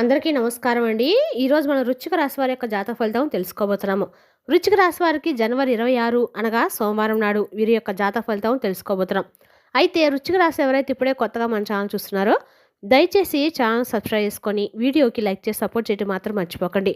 అందరికీ నమస్కారం అండి. ఈరోజు మనం రుచిక రాశి వారి యొక్క జాతక ఫలితం తెలుసుకోబోతున్నాము. రుచిక రాశి వారికి జనవరి ఇరవై ఆరు అనగా సోమవారం నాడు వీరి యొక్క జాతక ఫలితం తెలుసుకోబోతున్నాం. అయితే రుచిక రాశి ఎవరైతే ఇప్పుడే కొత్తగా మన ఛానల్ చూస్తున్నారో దయచేసి ఛానల్ సబ్స్క్రైబ్ చేసుకొని వీడియోకి లైక్ చేసి సపోర్ట్ చేయడం మాత్రం మర్చిపోకండి.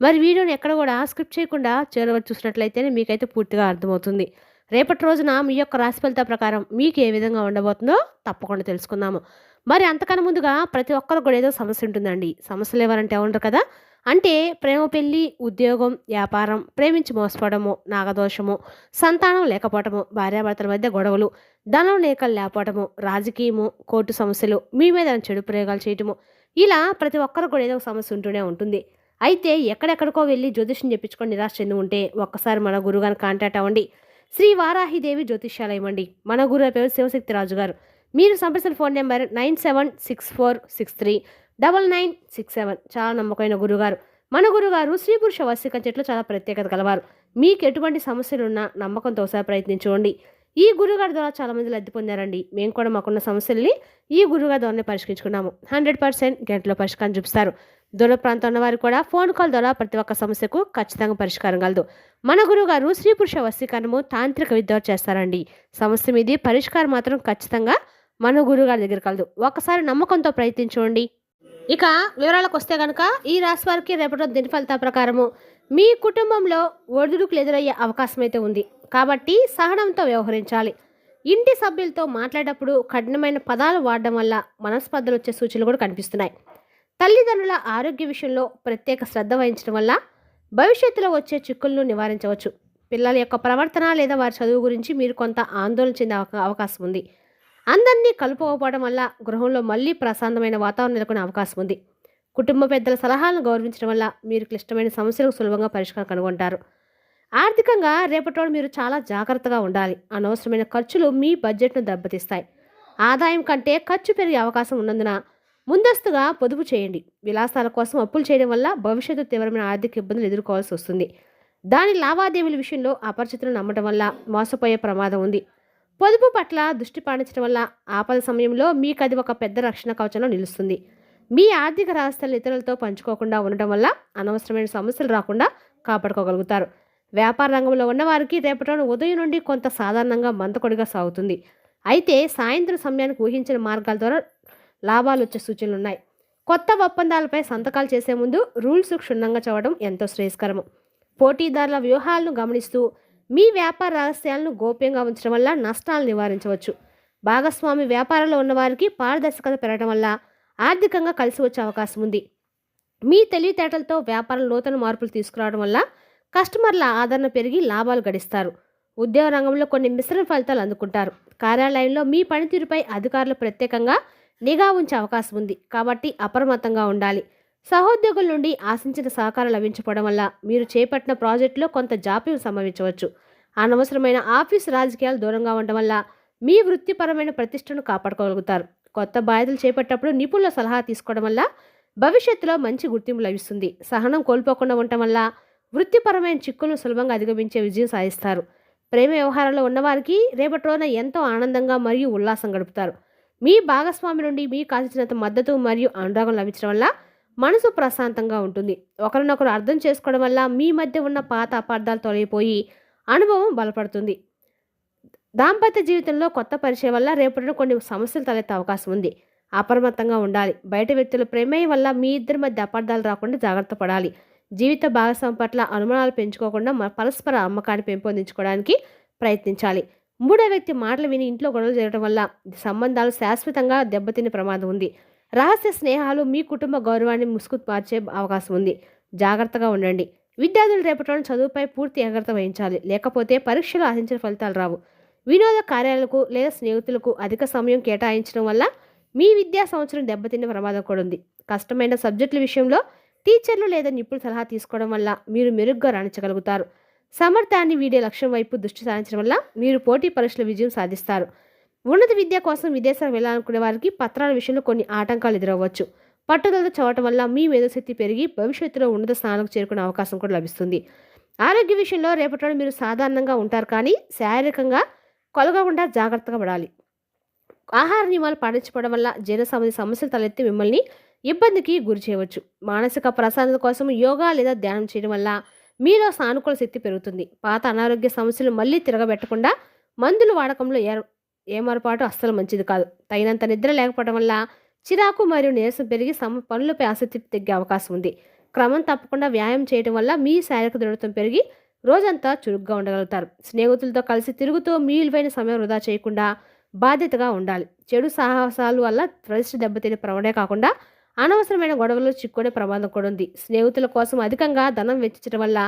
మరి వీడియోని ఎక్కడ కూడా స్క్రిప్ట్ చేయకుండా చేరవచ్చు చూసినట్లయితేనే మీకైతే పూర్తిగా అర్థమవుతుంది. రేపటి రోజున మీ యొక్క రాశి ఫలిత ప్రకారం మీకు ఏ విధంగా ఉండబోతుందో తప్పకుండా తెలుసుకుందాము. మరి అంతకన్నా ముందుగా ప్రతి ఒక్కరికి కూడా ఏదో సమస్య ఉంటుందండి. సమస్యలు ఎవరంటే ఉండరు కదా. అంటే ప్రేమ పెళ్ళి ఉద్యోగం వ్యాపారం ప్రేమించి మోసపోవడము నాగదోషము సంతానం లేకపోవటము భార్యాభర్తల మధ్య గొడవలు ధనం లేక లేకపోవటము రాజకీయము కోర్టు సమస్యలు మీ మీద చెడు ప్రయోగాలు చేయటము ఇలా ప్రతి ఒక్కరికి కూడా ఏదో ఒక సమస్య ఉంటూనే ఉంటుంది. అయితే ఎక్కడెక్కడికో వెళ్ళి జ్యోతిష్యం చెప్పించుకొని నిరాశ చెంది ఉంటే ఒక్కసారి మన గురుగారిని కాంటాక్ట్ అవ్వండి. శ్రీ వారాహిదేవి జ్యోతిష్యాలయం అండి. మన గురువు పేరు శివశక్తి రాజు గారు మీరు సంప్రదించిన phone number nine seven six four six three double nine six seven. చాలా నమ్మకమైన గురుగారు మన గురుగారు స్త్రీ పురుష వసిక చెట్లు చాలా ప్రత్యేకత కలవారు మీకు ఎటువంటి సమస్యలున్నా నమ్మకంతో ఒకసారి ప్రయత్నించుకోండి ఈ గురుగారి ద్వారా చాలామంది లబ్ధి పొందారండి. మేము కూడా మాకున్న సమస్యల్ని ఈ గురుగారి ద్వారానే పరిష్కరించుకున్నాము. హండ్రెడ్ పర్సెంట్ గంటలో పరిష్కారం చూపిస్తారు. దూర ప్రాంతం ఉన్న వారు కూడా ఫోన్ కాల్ ద్వారా ప్రతి ఒక్క సమస్యకు ఖచ్చితంగా పరిష్కారం కలదు. మన గురుగారు స్త్రీ పురుష వశీకరణము తాంత్రిక విద్య చేస్తారండి. సమస్య మీది పరిష్కారం మాత్రం ఖచ్చితంగా మన గురుగారి దగ్గర కలదు ఒకసారి నమ్మకంతో ప్రయత్నించండి. ఇక వివరాలకు వస్తే కనుక ఈ రాశి వారికి రేపటి దిన ఫలితాల ప్రకారము మీ కుటుంబంలో ఒడిదుడుకులు ఎదురయ్యే అవకాశం అయితే ఉంది. కాబట్టి సహనంతో వ్యవహరించాలి. ఇంటి సభ్యులతో మాట్లాడేటప్పుడు కఠినమైన పదాలు వాడడం వల్ల మనస్పర్ధలు వచ్చే సూచనలు కూడా కనిపిస్తున్నాయి. తల్లిదండ్రుల ఆరోగ్య విషయంలో ప్రత్యేక శ్రద్ధ వహించడం వల్ల భవిష్యత్తులో వచ్చే చిక్కులను నివారించవచ్చు. పిల్లల యొక్క ప్రవర్తన లేదా వారి చదువు గురించి మీరు కొంత ఆందోళన చెందే అవకాశం ఉంది. అందరినీ కలుపుకోకపోవడం వల్ల గృహంలో మళ్ళీ ప్రశాంతమైన వాతావరణం నెలకొనే అవకాశం ఉంది. కుటుంబ పెద్దల సలహాలను గౌరవించడం వల్ల మీరు క్లిష్టమైన సమస్యలకు సులభంగా పరిష్కారం కనుగొంటారు. ఆర్థికంగా రేపటి మీరు చాలా జాగ్రత్తగా ఉండాలి. అనవసరమైన ఖర్చులు మీ బడ్జెట్ను దెబ్బతీస్తాయి. ఆదాయం కంటే ఖర్చు పెరిగే అవకాశం ఉన్నందున ముందస్తుగా పొదుపు చేయండి. విలాసాల కోసం అప్పులు చేయడం వల్ల భవిష్యత్తు తీవ్రమైన ఆర్థిక ఇబ్బందులు ఎదుర్కోవాల్సి వస్తుంది. దాని లావాదేవీల విషయంలో అపరిచితులను నమ్మటం వల్ల మోసపోయే ప్రమాదం ఉంది. పొదుపు పట్ల దృష్టి పాటించడం వల్ల ఆపద సమయంలో మీకు అది ఒక పెద్ద రక్షణ కవచంలో నిలుస్తుంది. మీ ఆర్థిక రహస్యాలను ఇతరులతో పంచుకోకుండా ఉండటం వల్ల అనవసరమైన సమస్యలు రాకుండా కాపాడుకోగలుగుతారు. వ్యాపార రంగంలో ఉన్నవారికి రేపటి ఉదయం నుండి కొంత సాధారణంగా మంతకొడిగా సాగుతుంది. అయితే సాయంత్రం సమయానికి ఊహించిన మార్గాల ద్వారా లాభాలు వచ్చే సూచనలు ఉన్నాయి కొత్త ఒప్పందాలపై సంతకాలు చేసే ముందు రూల్స్ క్షుణ్ణంగా చదవడం ఎంతో శ్రేయస్కరము. పోటీదారుల వ్యూహాలను గమనిస్తూ మీ వ్యాపార రహస్యాలను గోప్యంగా ఉంచడం వల్ల నష్టాలు నివారించవచ్చు. భాగస్వామి వ్యాపారంలో ఉన్నవారికి పారదర్శకత పెరగడం వల్ల ఆర్థికంగా కలిసి వచ్చే అవకాశం ఉంది. మీ తెలివితేటలతో వ్యాపారం నూతన మార్పులు తీసుకురావడం వల్ల కస్టమర్ల ఆదరణ పెరిగి లాభాలు గడిస్తారు. ఉద్యోగ రంగంలో కొన్ని మిశ్రమ ఫలితాలు అందుకుంటారు. కార్యాలయంలో మీ పనితీరుపై అధికారులు ప్రత్యేకంగా నిఘా ఉంచే అవకాశం ఉంది. కాబట్టి అప్రమత్తంగా ఉండాలి. సహోద్యోగుల నుండి ఆశించిన సహకారం లభించకపోవడం వల్ల మీరు చేపట్టిన ప్రాజెక్టులో కొంత జాప్యం సంభవించవచ్చు. అనవసరమైన ఆఫీస్ రాజకీయాలు దూరంగా ఉండడం వల్ల మీ వృత్తిపరమైన ప్రతిష్టను కాపాడుకోగలుగుతారు. కొత్త బాధ్యతలు చేపట్టేటప్పుడు నిపుణుల సలహా తీసుకోవడం వల్ల భవిష్యత్తులో మంచి గుర్తింపు లభిస్తుంది. సహనం కోల్పోకుండా ఉండటం వల్ల వృత్తిపరమైన చిక్కులను సులభంగా అధిగమించే విజయం సాధిస్తారు. ప్రేమ వ్యవహారంలో ఉన్నవారికి రేపటి రోజున ఎంతో ఆనందంగా మరియు ఉల్లాసం గడుపుతారు. మీ భాగస్వామి నుండి మీకు ఆశించినంత మద్దతు మరియు అనురాగం లభించడం వల్ల మనసు ప్రశాంతంగా ఉంటుంది. ఒకరినొకరు అర్థం చేసుకోవడం వల్ల మీ మధ్య ఉన్న పాత అపార్థాలు తొలగిపోయి అనుభవం బలపడుతుంది. దాంపత్య జీవితంలో కొత్త పరిచయం వల్ల రేపటిన కొన్ని సమస్యలు తలెత్తే అవకాశం ఉంది. అప్రమత్తంగా ఉండాలి. బయట వ్యక్తుల ప్రమేయం వల్ల మీ ఇద్దరి మధ్య అపార్థాలు రాకుండా జాగ్రత్త పడాలి. జీవిత భాగస్వామి పట్ల అనుమానాలు పెంచుకోకుండా మ- పరస్పర అమ్మకాన్ని పెంపొందించుకోవడానికి ప్రయత్నించాలి. మూడో వ్యక్తి మాటలు విని ఇంట్లో గొడవలు జరగడం వల్ల సంబంధాలు శాశ్వతంగా దెబ్బతినే ప్రమాదం ఉంది. రహస్య స్నేహాలు మీ కుటుంబ గౌరవాన్ని ముసుగు మార్చే అవకాశం ఉంది. జాగ్రత్తగా ఉండండి. విద్యార్థులు రేపటి చదువుపై పూర్తి జాగ్రత్త వహించాలి. లేకపోతే పరీక్షలు ఆశించిన ఫలితాలు రావు. వినోద కార్యాలకు లేదా స్నేహితులకు అధిక సమయం కేటాయించడం వల్ల మీ విద్యా సంవత్సరం దెబ్బతిన్న ప్రమాదం కూడా ఉంది. కష్టమైన సబ్జెక్టుల విషయంలో టీచర్లు లేదా నిపుణుల సలహా తీసుకోవడం వల్ల మీరు మెరుగ్గా రాణించగలుగుతారు. సమర్థాన్ని వీడే లక్ష్యం వైపు దృష్టి సారించడం వల్ల మీరు పోటీ పరీక్షల విజయం సాధిస్తారు. ఉన్నత విద్య కోసం విదేశాలకు వెళ్ళాలనుకునే వారికి పత్రాల విషయంలో కొన్ని ఆటంకాలు ఎదురవ్వచ్చు. పట్టుదలతో చదవటం వల్ల మీ మేధోశక్తి పెరిగి భవిష్యత్తులో ఉన్నత స్థానాలకు చేరుకునే అవకాశం కూడా లభిస్తుంది. ఆరోగ్య విషయంలో రేపటి మీరు సాధారణంగా ఉంటారు కానీ శారీరకంగా కొలగకుండా జాగ్రత్తగా పడాలి. ఆహార నియమాలు పాటించడం వల్ల జీర్ణ సంబంధి సమస్యలు తలెత్తి మిమ్మల్ని ఇబ్బందికి గురి చేయవచ్చు. మానసిక ప్రశాంతత కోసం యోగా లేదా ధ్యానం చేయడం వల్ల మీలో సానుకూల శక్తి పెరుగుతుంది. పాత అనారోగ్య సమస్యలు మళ్ళీ తిరగబెట్టకుండా మందులు వాడకంలో ఏ ఏమరపాటు అస్సలు మంచిది కాదు. తగినంత నిద్ర లేకపోవడం వల్ల చిరాకు మరియు నీరసం పెరిగి సమ పనులపై ఆసక్తి తగ్గే అవకాశం ఉంది. క్రమం తప్పకుండా వ్యాయామం చేయడం వల్ల మీ శారీరక దృఢత్వం పెరిగి రోజంతా చురుగ్గా ఉండగలుగుతారు. స్నేహితులతో కలిసి తిరుగుతూ మీ విలువైన సమయం వృధా చేయకుండా బాధ్యతగా ఉండాలి. చెడు సాహసాలు వల్ల ప్రతిష్ట దెబ్బతినే ప్రవణే కాకుండా అనవసరమైన గొడవలు చిక్కునే ప్రమాదం కూడా ఉంది. స్నేహితుల కోసం అధికంగా ధనం వెచ్చించడం వల్ల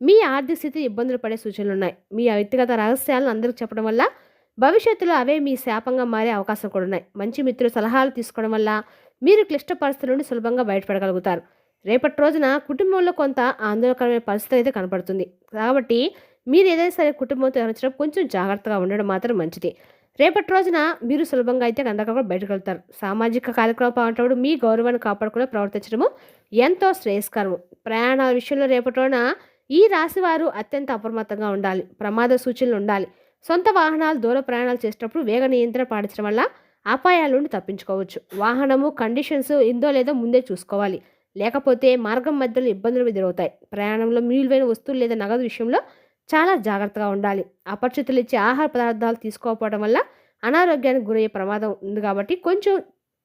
మీ ఆర్థిక స్థితి ఇబ్బందులు పడే సూచనలు ఉన్నాయి మీ వ్యక్తిగత రహస్యాలను అందరికి చెప్పడం వల్ల భవిష్యత్తులో అవే మీ శాపంగా మారే అవకాశం కూడా ఉన్నాయి. మంచి మిత్రుల సలహాలు తీసుకోవడం వల్ల మీరు క్లిష్ట పరిస్థితుల నుండి సులభంగా బయటపడగలుగుతారు. రేపటి రోజున కుటుంబంలో కొంత ఆందోళనకరమైన పరిస్థితి అయితే కనపడుతుంది. కాబట్టి మీరు ఏదైనా సరే కుటుంబంతో ఎవరించినప్పుడు కొంచెం జాగ్రత్తగా ఉండడం మాత్రం మంచిది. రేపటి రోజున మీరు సులభంగా అయితే గందరగోళ బయటకు వెళ్తారు సామాజిక కార్యక్రమం పాల్గొన్నప్పుడు మీ గౌరవాన్ని కాపాడుకుని ప్రవర్తించడము ఎంతో శ్రేయస్కరము ప్రయాణాల విషయంలో రేపటి రోజున ఈ రాశి వారు అత్యంత అప్రమత్తంగా ఉండాలి. ప్రమాద సూచనలు ఉండాలి. సొంత వాహనాలు దూర ప్రయాణాలు చేసేటప్పుడు వేగ నియంత్రణ పాటించడం వల్ల అపాయాల నుండి తప్పించుకోవచ్చు. వాహనము కండిషన్స్ ఇందో లేదో ముందే చూసుకోవాలి. లేకపోతే మార్గం మధ్యలో ఇబ్బందులు ఎదురవుతాయి. ప్రయాణంలో మిగిలివైన వస్తువులు లేదా నగదు విషయంలో చాలా జాగ్రత్తగా ఉండాలి. అపరిచితులు ఇచ్చే ఆహార పదార్థాలు తీసుకోకపోవడం వల్ల అనారోగ్యానికి గురయ్యే ప్రమాదం ఉంది కాబట్టి కొంచెం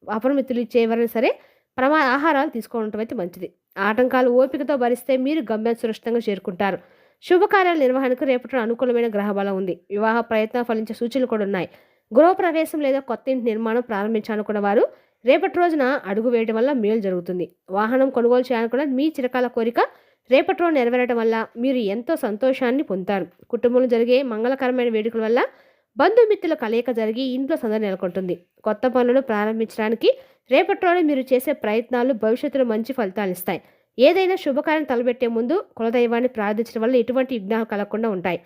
అపరిమితులు ఇచ్చే ఎవరైనా సరే ప్రమా ఆహారాలు తీసుకోవడం అయితే మంచిది. ఆటంకాలు ఓపికతో భరిస్తే మీరు గమ్యం సురక్షితంగా చేరుకుంటారు. శుభకార్యాల నిర్వహణకు రేపటి అనుకూలమైన గ్రహబలం ఉంది. వివాహ ప్రయత్నం ఫలించే సూచనలు కూడా ఉన్నాయి. గృహప్రవేశం లేదా కొత్త ఇంటి నిర్మాణం ప్రారంభించాలనుకున్న వారు రేపటి రోజున అడుగు వేయడం వల్ల మేలు జరుగుతుంది. వాహనం కొనుగోలు చేయాలనుకున్న మీ చిరకాల కోరిక రేపటి రోజు నెరవేరడం వల్ల మీరు ఎంతో సంతోషాన్ని పొందుతారు. కుటుంబంలో జరిగే మంగళకరమైన వేడుకల వల్ల బంధుమిత్రుల కలయిక జరిగి ఇంట్లో సందడి నెలకొంటుంది. కొత్త పనులను ప్రారంభించడానికి రేపటి రోజు మీరు చేసే ప్రయత్నాలు భవిష్యత్తులో మంచి ఫలితాలు ఇస్తాయి. ఏదైనా శుభకార్యం తలబెట్టే ముందు కులదైవాన్ని ప్రార్థించడం వల్ల ఎటువంటి విఘ్నాలు కలగకుండా ఉంటాయి.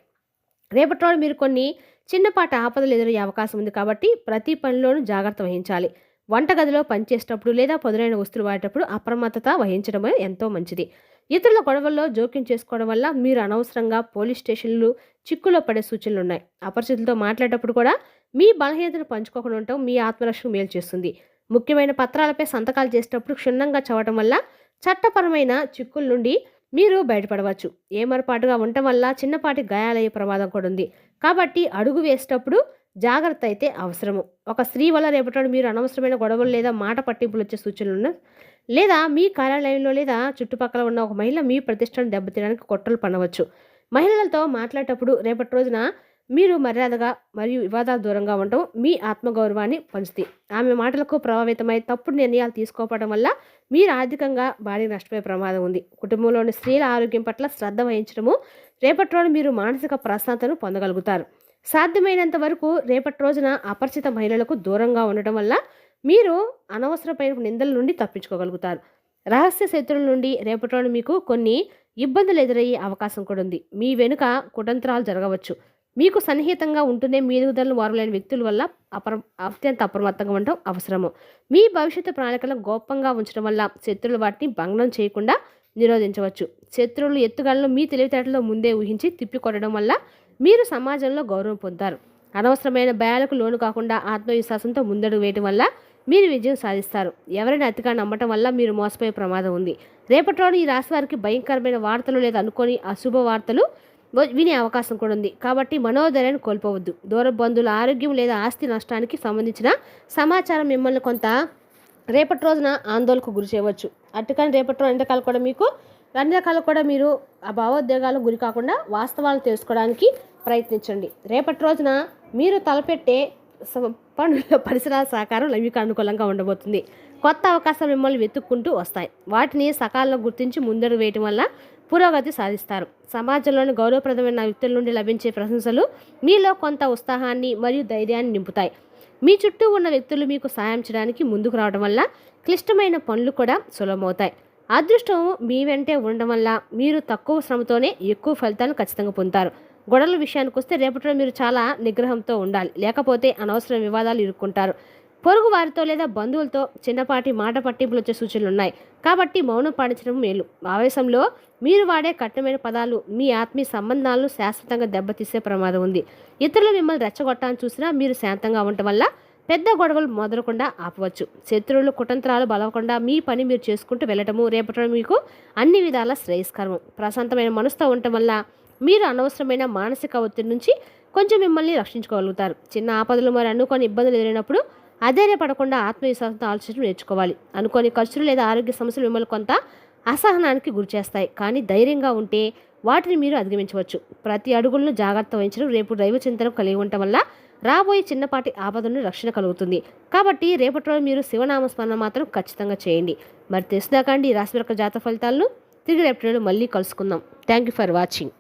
రేపటి రోజు మీరు కొన్ని చిన్నపాటి ఆపదలు ఎదురయ్యే అవకాశం ఉంది కాబట్టి ప్రతి పనిలోనూ జాగ్రత్త వహించాలి. వంటగదిలో పనిచేసేటప్పుడు లేదా పదునైన వస్తువులు వాడేటప్పుడు అప్రమత్తత వహించడమే ఎంతో మంచిది. ఇతరుల గొడవల్లో జోక్యం చేసుకోవడం వల్ల మీరు అనవసరంగా పోలీస్ స్టేషన్లు చిక్కులో పడే సూచనలు ఉన్నాయి. అపరిచితులతో మాట్లాడేటప్పుడు కూడా మీ బలహీనతను పంచుకోకుండా ఉండటం మీ ఆత్మరక్షణ మేలు చేస్తుంది. ముఖ్యమైన పత్రాలపై సంతకాలు చేసేటప్పుడు క్షుణ్ణంగా చదవటం వల్ల చట్టపరమైన చిక్కుల నుండి మీరు బయటపడవచ్చు. ఏమరపాటుగా ఉండటం వల్ల చిన్నపాటి గాయాలయ్యే ప్రమాదం కూడా ఉంది. కాబట్టి అడుగు వేసేటప్పుడు జాగ్రత్త అయితే అవసరము. ఒక స్త్రీ వల్ల రేపటి మీరు అనవసరమైన గొడవలు లేదా మాట పట్టింపులు వచ్చే సూచనలు ఉన్న లేదా మీ కార్యాలయంలో లేదా చుట్టుపక్కల ఉన్న ఒక మహిళ మీ ప్రతిష్టను దెబ్బతీయడానికి కొట్టలు పనవచ్చు మహిళలతో మాట్లాడేటప్పుడు రేపటి రోజున మీరు మర్యాదగా మరియు వివాదాలు దూరంగా ఉండటం మీ ఆత్మగౌరవాన్ని పంచుతాయి ఆమె మాటలకు ప్రభావితమై తప్పుడు నిర్ణయాలు తీసుకోవడం వల్ల మీరు ఆర్థికంగా భారీ నష్టపోయే ప్రమాదం ఉంది. కుటుంబంలోని స్త్రీల ఆరోగ్యం పట్ల శ్రద్ధ వహించడము రేపటి రోజు మీరు మానసిక ప్రశాంతను పొందగలుగుతారు. సాధ్యమైనంత వరకు రేపటి రోజున అపరిచిత మహిళలకు దూరంగా ఉండటం వల్ల మీరు అనవసరమైన నిందల నుండి తప్పించుకోగలుగుతారు. రహస్య శత్రువుల నుండి రేపటి రోజు మీకు కొన్ని ఇబ్బందులు ఎదురయ్యే అవకాశం కూడా ఉంది. మీ వెనుక కుటంత్రాలు జరగవచ్చు. మీకు సన్నిహితంగా ఉంటూనే మీ ఎదుగుదలను వారలేని వ్యక్తుల వల్ల అప్ర అత్యంత అప్రమత్తంగా ఉండటం అవసరము. మీ భవిష్యత్తు ప్రణాళికలను గోపంగా ఉంచడం వల్ల శత్రువులు వాటిని భంగం చేయకుండా నిరోధించవచ్చు. శత్రువులు ఎత్తుగలను మీ తెలివితేటలో ముందే ఊహించి తిప్పికొట్టడం వల్ల మీరు సమాజంలో గౌరవం పొందుతారు. అనవసరమైన భయాలకు లోను కాకుండా ఆత్మవిశ్వాసంతో ముందడుగు వేయడం వల్ల మీరు విజయం సాధిస్తారు. ఎవరైనా అతిగా నమ్మటం వల్ల మీరు మోసపోయే ప్రమాదం ఉంది. రేపటిలోని ఈ రాశి వారికి భయంకరమైన వార్తలు లేదా అనుకోని అశుభ వార్తలు వినే అవకాశం కూడా ఉంది. కాబట్టి మనోధైర్యాన్ని కోల్పోవద్దు. దూర బంధువుల ఆరోగ్యం లేదా ఆస్తి నష్టానికి సంబంధించిన సమాచారం మిమ్మల్ని కొంత రేపటి రోజున ఆందోళనకు గురి చేయవచ్చు. అట్టుకని రేపటి రోజు ఎంతకాలం కూడా మీకు అన్ని రకాలు కూడా మీరు ఆ భావోద్వేగాలకు గురి కాకుండా వాస్తవాలు తెలుసుకోవడానికి ప్రయత్నించండి. రేపటి రోజున మీరు తలపెట్టే పనుల పరిసరాల సహకారం మీకు అనుకూలంగా ఉండబోతుంది. కొత్త అవకాశాలు మిమ్మల్ని వెతుక్కుంటూ వస్తాయి. వాటిని సకాలంలో గుర్తించి ముందడుగు వేయటం వల్ల పురోగతి సాధిస్తారు. సమాజంలోని గౌరవప్రదమైన వ్యక్తుల నుండి లభించే ప్రశంసలు మీలో కొంత ఉత్సాహాన్ని మరియు ధైర్యాన్ని నింపుతాయి. మీ చుట్టూ ఉన్న వ్యక్తులు మీకు సాయం చేయడానికి ముందుకు రావడం వల్ల క్లిష్టమైన పనులు కూడా సులభమవుతాయి. అదృష్టం మీ వెంటే ఉండడం వల్ల మీరు తక్కువ శ్రమతోనే ఎక్కువ ఫలితాలను ఖచ్చితంగా పొందుతారు. గొడవల విషయానికి వస్తే రేపటిలో మీరు చాలా నిగ్రహంతో ఉండాలి. లేకపోతే అనవసర వివాదాలు ఇరుక్కుంటారు. పొరుగు వారితో లేదా బంధువులతో చిన్నపాటి మాట పట్టింపులు వచ్చే సూచనలు ఉన్నాయి. కాబట్టి మౌనం పాటించడం మేలు. ఆవేశంలో మీరు వాడే కఠినమైన పదాలు మీ ఆత్మీయ సంబంధాలను శాశ్వతంగా దెబ్బతీసే ప్రమాదం ఉంది. ఇతరులు మిమ్మల్ని రెచ్చగొట్టాలని చూసినా మీరు శాంతంగా ఉండటం వల్ల పెద్ద గొడవలు మొదలకుండా ఆపవచ్చు. శత్రువులు కుటంత్రాలు బలవకుండా మీ పని మీరు చేసుకుంటూ వెళ్ళటము రేపటి మీకు అన్ని విధాల శ్రేయస్కరము. ప్రశాంతమైన మనసుతో ఉండటం వల్ల మీరు అనవసరమైన మానసిక ఒత్తిడి నుంచి కొంచెం మిమ్మల్ని రక్షించుకోగలుగుతారు. చిన్న ఆపదలు మరి అనుకోని ఇబ్బందులు ఎదురైనప్పుడు అధైర్యపడకుండా ఆత్మవిశ్వాసంతో ఆలోచించడం నేర్చుకోవాలి. అనుకోని ఖర్చులు లేదా ఆరోగ్య సమస్యలు మిమ్మల్ని కొంత అసహనానికి గురిచేస్తాయి కానీ ధైర్యంగా ఉంటే వాటిని మీరు అధిగమించవచ్చు. ప్రతి అడుగులను జాగ్రత్త వహించడం రేపు దైవ చింతన కలిగి ఉండటం వల్ల రాబోయే చిన్నపాటి ఆపదలను రక్షణ కలుగుతుంది. కాబట్టి రేపటి రోజు మీరు శివనామస్మరణ మాత్రం ఖచ్చితంగా చేయండి. మరి తెలుసుదాకండి ఈ రాశి యొక్క ఫలితాలను. తిరిగి రేపటి రోజు మళ్ళీ కలుసుకుందాం. Thank you for watching